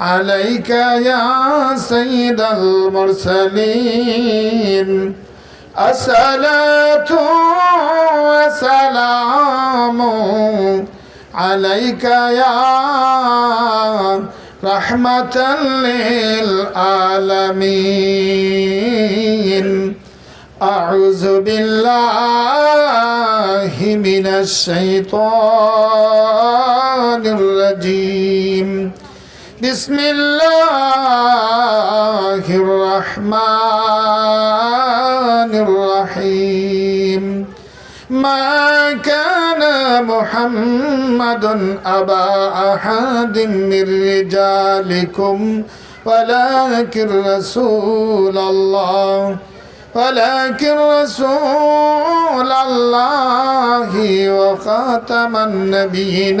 عليك يا سيد المرسلين الصلاة والسلام عليك يا رحمة للعالمين أعوذ بالله من الشيطان الرجيم بسم الله الرحمن الرحيم ما كان محمد أبا أحد من رجالكم ولكن رسول الله ولكن رسول الله وخاتم النبيين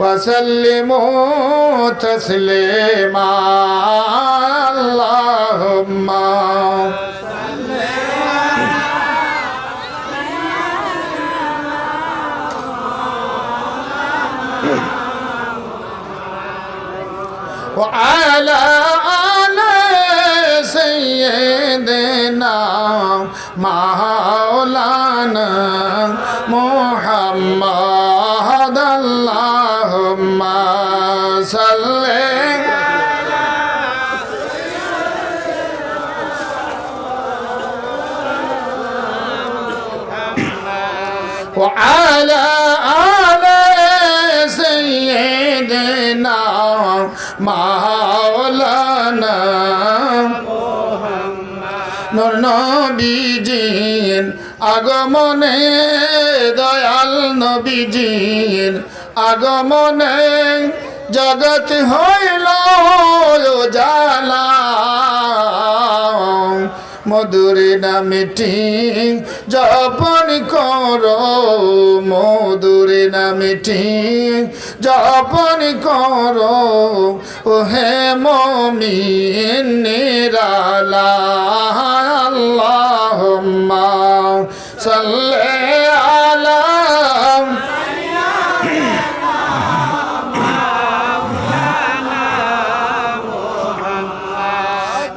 وسلموا تسليما. اللهم وعلى آل سيدنا مولانا محمد اللهم মাওলানা। নর আগমনে দয়াল নবীজিন আগমনে জগৎ হইল জালা মধুর নামিটি জপন কর মধুর নামিটি জপন কর ও হে মমিন নিরালা আল্লাহুম্মা সাল্লি আলা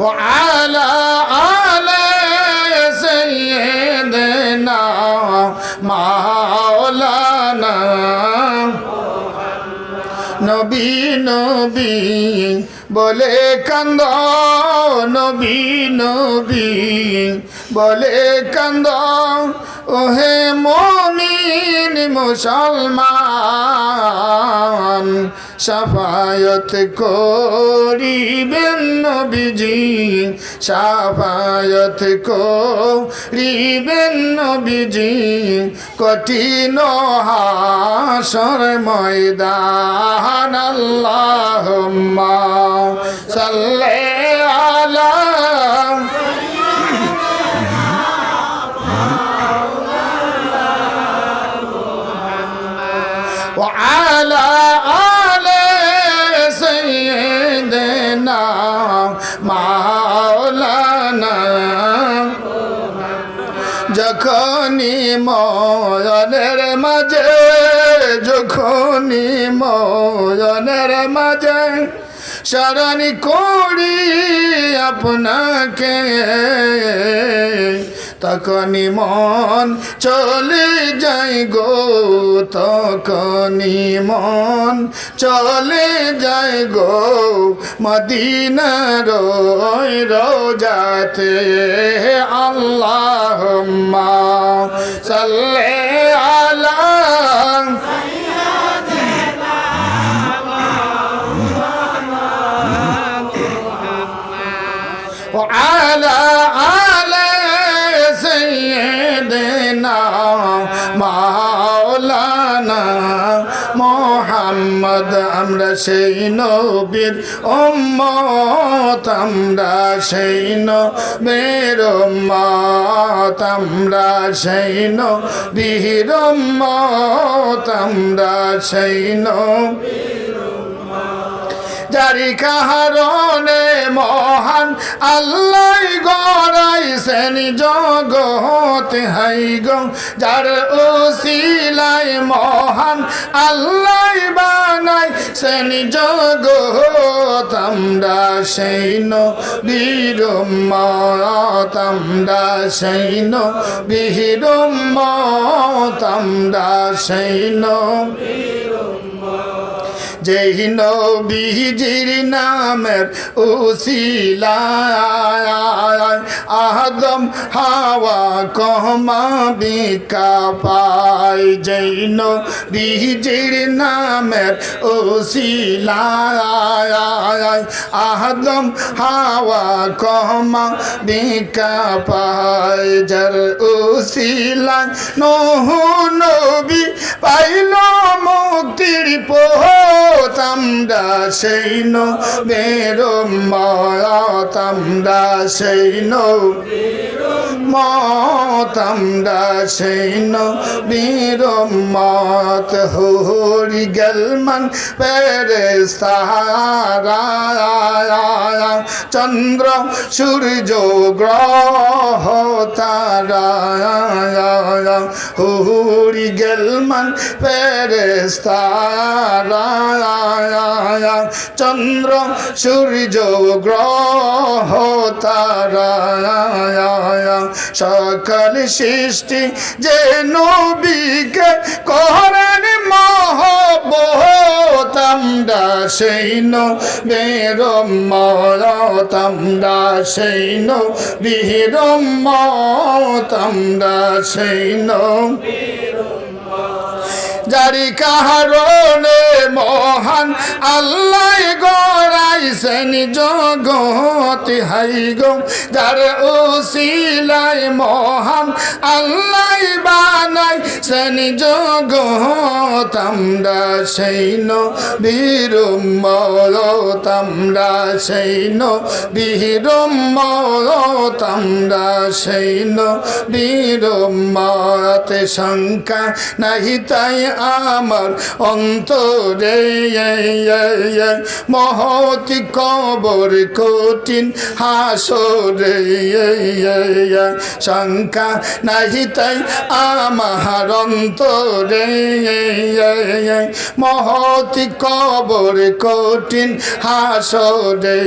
وعلى নবী বলে কান্দ নবী নবী। বলে কান্দ ওহে মমিন মুসলমান সাফায়ত করিবেন নবীজি সাফায়ত করিবেন নবীজি। কঠিন হাসর ময়দান আল্লাহুম্মা ময়নের মাঝে যখনই ময়নের মাঝে সারানি করি আপনাকে। তখনই মন চলে যাই গো, তখনই মন চলে যাই গো। মদিনার রোজাতে আল্লাহ সাল্লে আলা মোহাম্মদ আমরা সেই নবীর উম্মত, আমরা সেই নবীর উম্মত, আমরা সেই নবীর উম্মত, আমরা সেই নবীর যারি কাহারণে মহান আল্লাহ গড়াইছেন জগত হাই গো, যার ওসিলাই মহান আল্লাহ বানাই সেন জগত আমরা সেই বীর মত আমরা সেই বীর মত আমরা সেই যেই নবীজির নামের উসিলায়। আদম হাওয়া কহমা বিকা পাই, যেই নবীজির নামের উসিলায় আদম হাওয়া কহমা বিকা পাই, যার উসিলায় নহু নবী পাইল মুক্তির পোহ তামদা সেই নো মেরো মাতামদা সেই নো মতামদা সেই নো বীর মত। হরি গলমন পেরেস্তারা চন্দ্র, সূর্য, গ্রহ তারা হরি গলমন পেরেস্তারা চন্দ্র, সূর্য, গ্রহ তারা সকল সৃষ্টি যে নবীকে করেন মহবতামদা সেই বেরম মরতামদা সেই বীরম মতামদা সেই যারি কাহারণে জগত হাই গো, যার উসিলাই মহান আল্লাহ বানাই, সেন জগত আমরা সেই বীর মরত আমরা সেই বীর মরত আমরা সেই বীর মরতে শঙ্কা নাহি তাই আমার অন্তরে মহতি কবর কঠিন হাসরে শঙ্কা নাহি তাই আমার অন্তরে মহতি কবর কঠিন হাসরে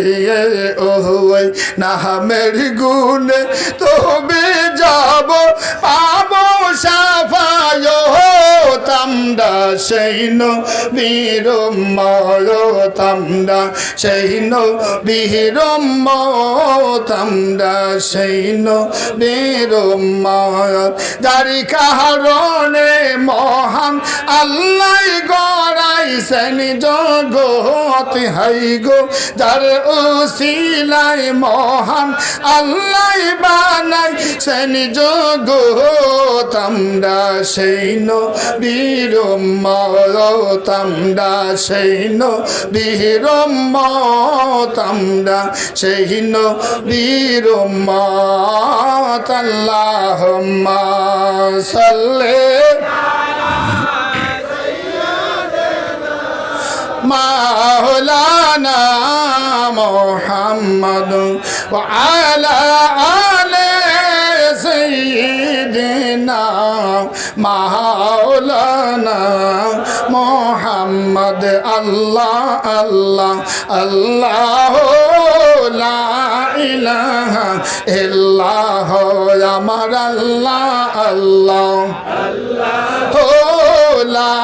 ওই নামের গুণে তবে যাব পাবো সাফায় তামদা সেই বীর ময় তামদা সেই বীর তামদা সেই বীর ময় যারি কারণে মহান আল্লাহ গড়াইছেন জগত হাই গো যার ও উসিলাই মহান আল্লাহ বানাই সেন জগত আমরা সেই বীর মরতামরা সেই বীর মতামরা সেই বীর মতাল্লাহ সাল্লে মাওলানা মোহাম্মদ وعلى آل মাওলানা মোহাম্মদ আল্লাহ আল্লাহ আল্লাহ লা ইলাহা ইল্লাহ আমার আল্লাহ আল্লাহ আল্লাহ লা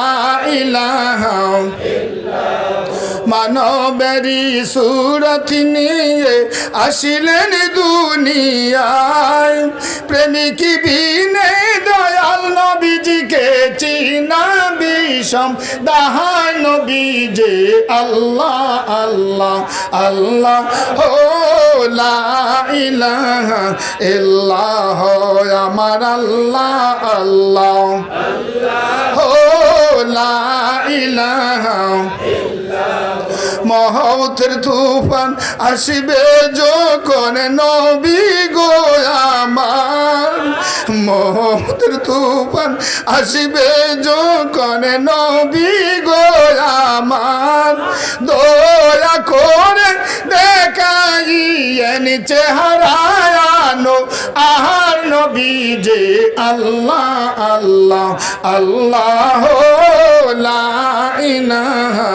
মানবেরি সুরত নিয়ে আসিলেন দুনিয়ায়। প্রেমিক বিনে দয়াল নবীজিকে চিনা বিষম দাহায় নবীজে আল্লাহ আল্লাহ আল্লাহ। ও লা ইলাহা ইল্লাহ, আমার আল্লাহ আল্লাহ। ও লা ইলাহা মহতের তুফান আসিবে যখন নবী গো আমার। মহতের তুফান আসিবে যখন নবী গো আমার। দয়া করে দেখাইয়েন চেহারায়ানো আহার নবী যে আল্লাহ আল্লাহ আল্লাহ, লা ইলাহা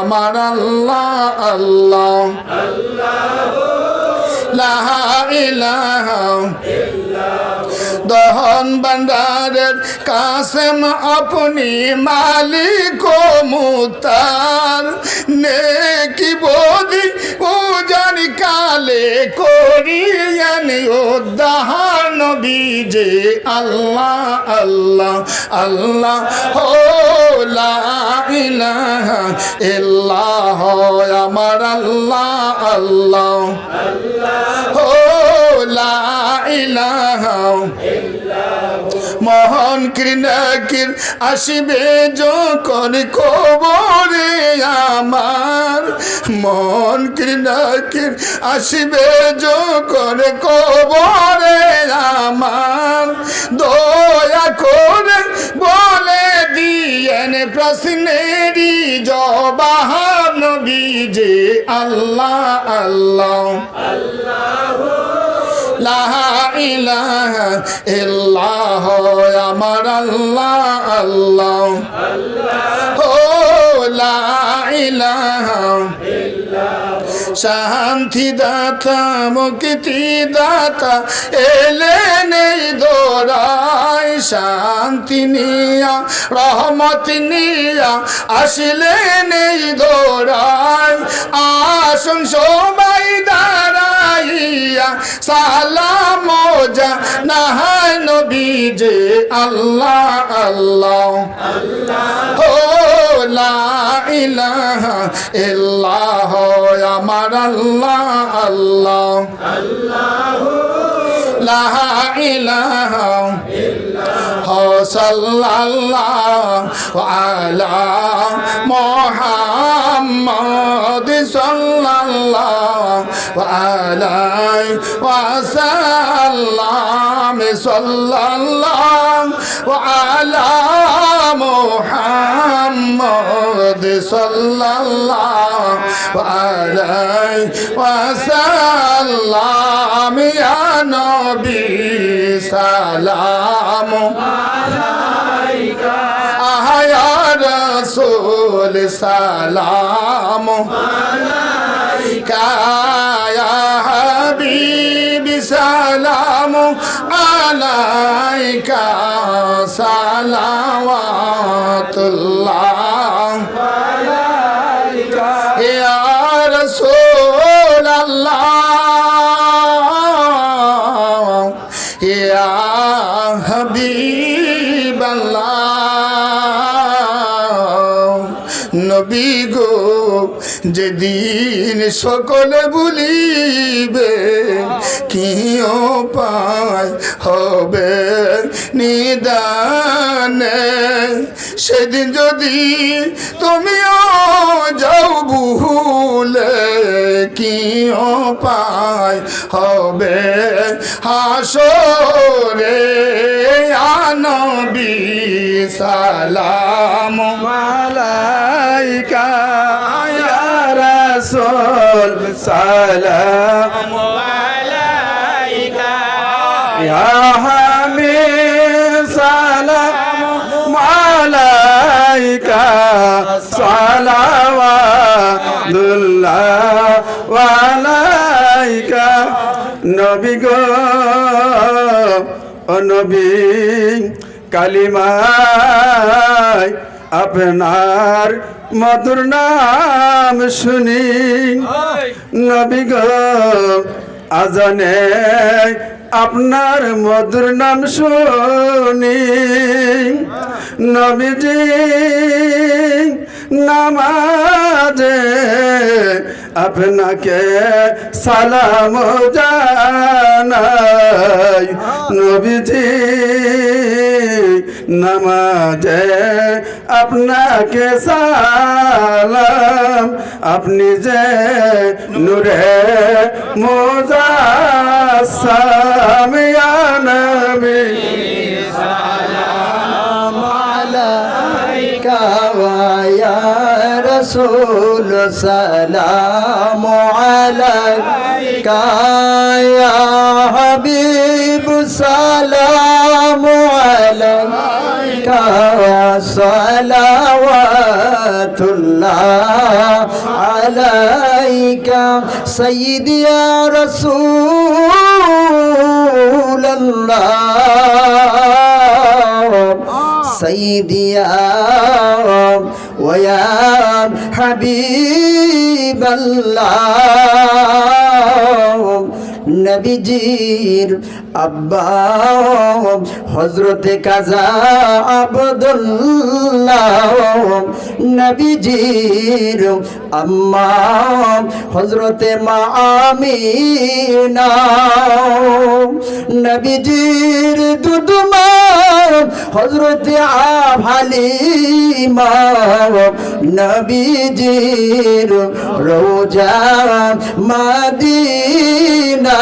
আমার আল্লাহ আল্লাহ। লা ইলাহা দহন ভান্ডারের কাসেম আপনি মালিক ও মুতার। নেকি বোধি পূজন কালে করিয়েন উদ্ধার নবীজে আল্লাহ আল্লাহ আল্লাহ হো লা ইলাহা ইল্লাহ আমার আল্লাহ আল্লাহ। হো লা ইলাহা মহান কৃণাকির আসিবে যখন কবরে আমার। মন কৃণাকির আসিবে যখন কবরে আমার। দয়া করে বলে দিয়েন প্রশ্নেরই জবাহার নবী যে আল্লাহ আল্লাহ। লা ইল্লাহ আমার আল্লাহ আল্লাহ। ও লা ইলাহা শান্তি দাতা, মুক্তি দাতা, এলেন দোরাই শান্তি নিয়া, রহমত নিয়া, আসলেন দোরাই। আসুন দাঁড়াইয়া সালাম যা নাহায় নবী যে আল্লাহ আল্লাহ। ও লা ইলাহা ইল্লাহ, আমার আল্লাহ আল্লাহ। লা ইলাহা সাল্লাল্লাহু আলা মুহাম্মদ আলাইহি ওয়াসাল্লাম সাল্লাল্লাহু আলা মুহাম্মদ সাল্লাল্লাহু আলাইহি ওয়াসাল্লাম ইয়া নবী সালাম আয়া রসুল সালাম কায়া হাবিব সালাম আলাইকা সালাওয়াতুল্লাহ। ইয়া রসুল আল্লাহ ইয়া হাবিব আল্লাহ নবী গো যেদিন সকলে বলিবে কি পায় হবে নিদানে? সেদিন যদি তুমিও যাও ভুলে কি পায় হবে হাসরে? আনবি সালাম মালাইকা। রাসূল সালাম ইয়া হামিদ সালাম মালাইকা সালাওয়াতুল্লাহ আলাইকা নবী গো নবী কালিমায় আপনার মধুর নাম শুনি। নবী গো আজানে আপনার মধুর নাম শুনি। নবীজি নামাজে আপনাকে সালাম জানাই। নবীজি नमाज़ अपना के सालम, अपनी जे नूर मोजा या नबी। रसूल, सलाम अलैका या हबीब साल صلوات الله عليك سيدي يا رسول الله سيدي يا ويا حبيب الله নবীজির আব্বা হজরতে কাজা আবদুল্লাহ নবীজির আম্মা হজরতে মা আমিনা নবীজির দুদমা হজরতে আভালিমা নবীজির রোজা মদিনা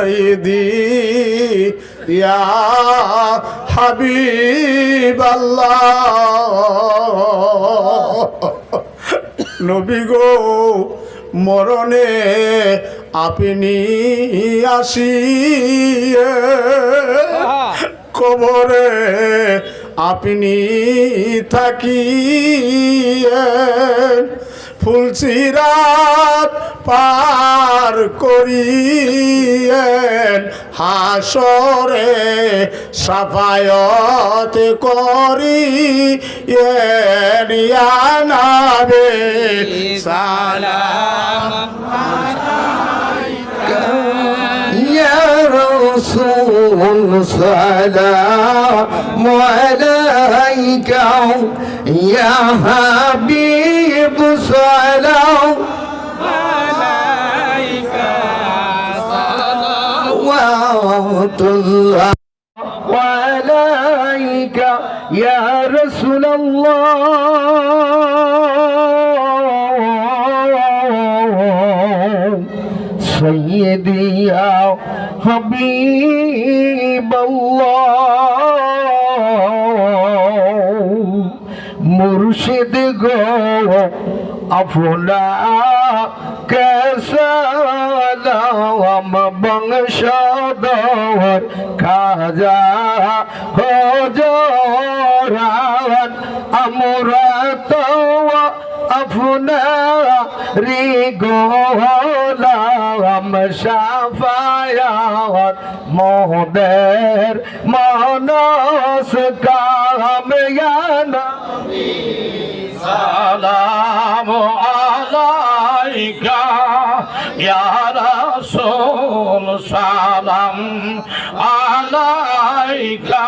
সাইদি ইয়া হাবিব নবী গো মরণে আপনি আসি কবরে আপনি থাকি ফুলসিরাত পার করিয়েন হাসরে সাফায়ত করি নাবে সালাম يا رسول سلام عليك يا حبيب سلام عليك الله وعليك يا رسول الله سيدي يا حبيب الله مرشد গো আপনা কেসালাম বংশধর খাজা হজরাত আমরা তো আপনারি গোলাম সাফায়াত মোদের মনস কাময়ানা সালাম আলাইকা ইয়া রাসূল সালাম আলাইকা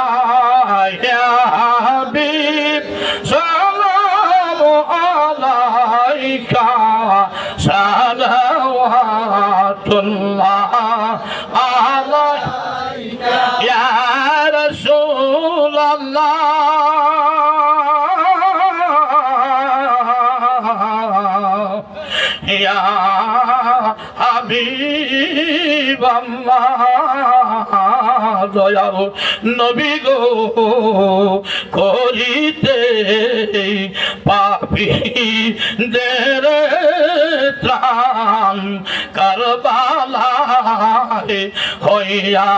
দয়াল নবী গো করিতে পাপি দের ত্রাণ কারবালায় হইয়া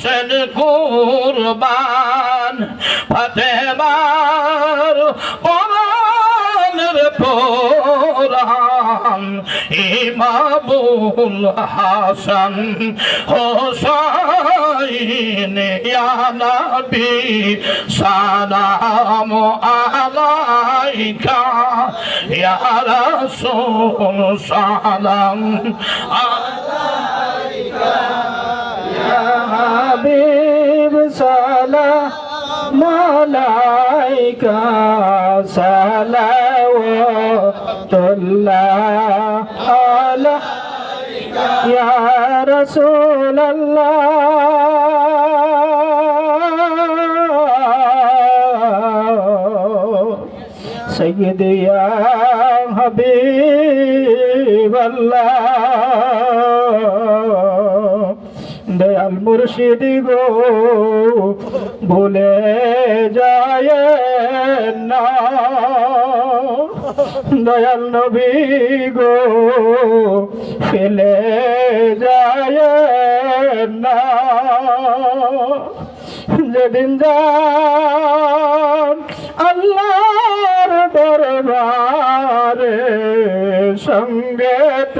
সেন কুরবান। ফতেমার পোরান ইমামুল হাসান হোসাইন ইয়া নবী সালাম আলাইকা ইয়া রাসূল সালাম হাবিব সালাম আলাইকা يا رسول الله سيدي يا حبيب الله দয়াল মুর্শিদি গো, ভুলে যায় না। দয়াল নবী গো, ফেলে যায় না। যেদিন যান আল্লাহর দরবারে সঙ্গেতে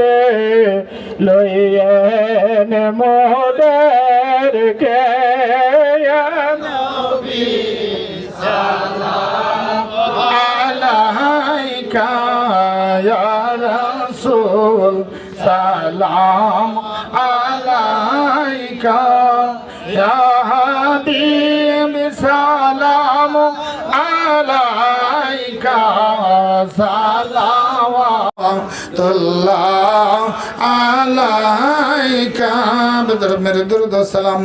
লইয়েন মোদের কে রাসূল সালাম আলাইকা হাবিব সালাম আলাইকা সালাওয়াতুল্লাহ আলাইকা মেরে দুরুদ সালাম।